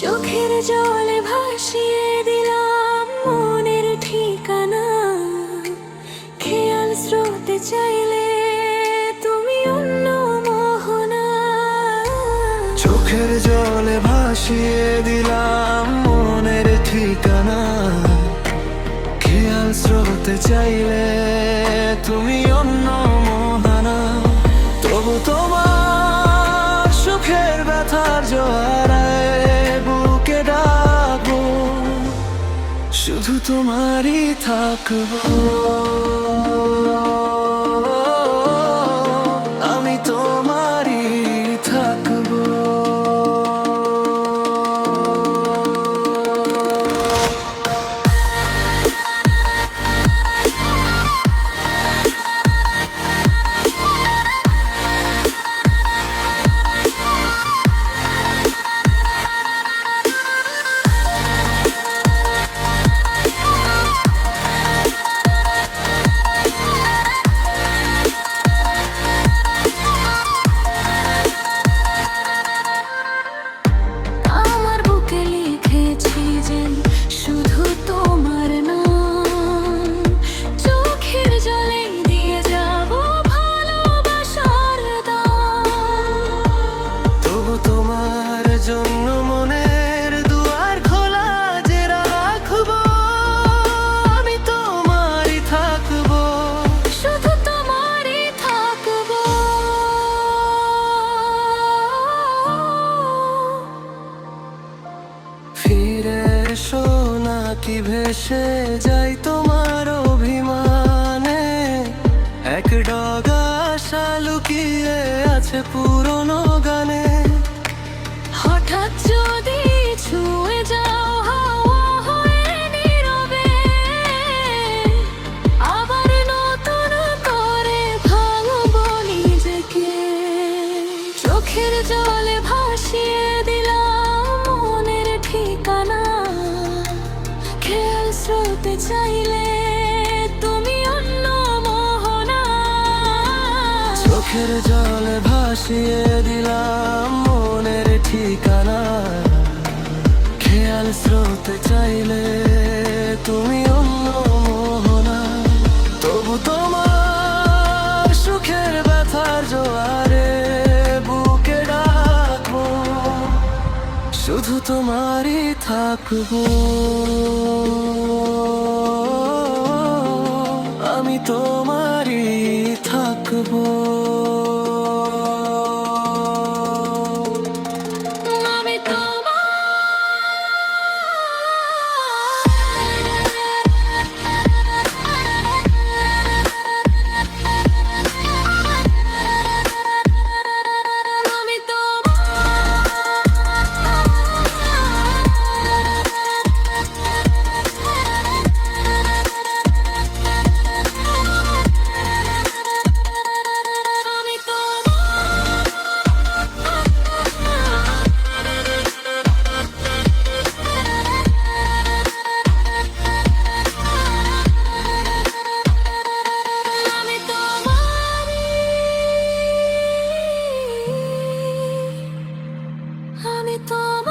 চোখের জলে ভাসিয়ে দিলাম মনের ঠিকানা। খেয়াল স্রোতে চাইলে তুমি অন্য মোহনা। চোখের জলে ভাসিয়ে দিলাম মনের ঠিকানা। খেয়াল স্রোতে চাইলে তুমি অন্য মোহানা। তবু তোমার সুখের ব্যথার জোয়ারায় শুধু তোমারই থাকব। নাকি ভেসে যাই তোমার অভিমানে। এক ডগা আশা লুকিয়ে আছে পুরনো গানে। হঠাৎ যদি ছুঁয়ে যাও আবার করে নিজেকে। জলে স্রোতে চাইলে তুমি অন্য চোখের জলে ভাসিয়ে দিলাম মনের ঠিকানা। খেয়াল স্রোতে চাইলে তুমি অন্য মোহনা। তবু তোমার সুখের ব্যথার জোয়ারে বুকে ডাকবো। শুধু তোমারই থাকব। remarkable. তুমি তোমার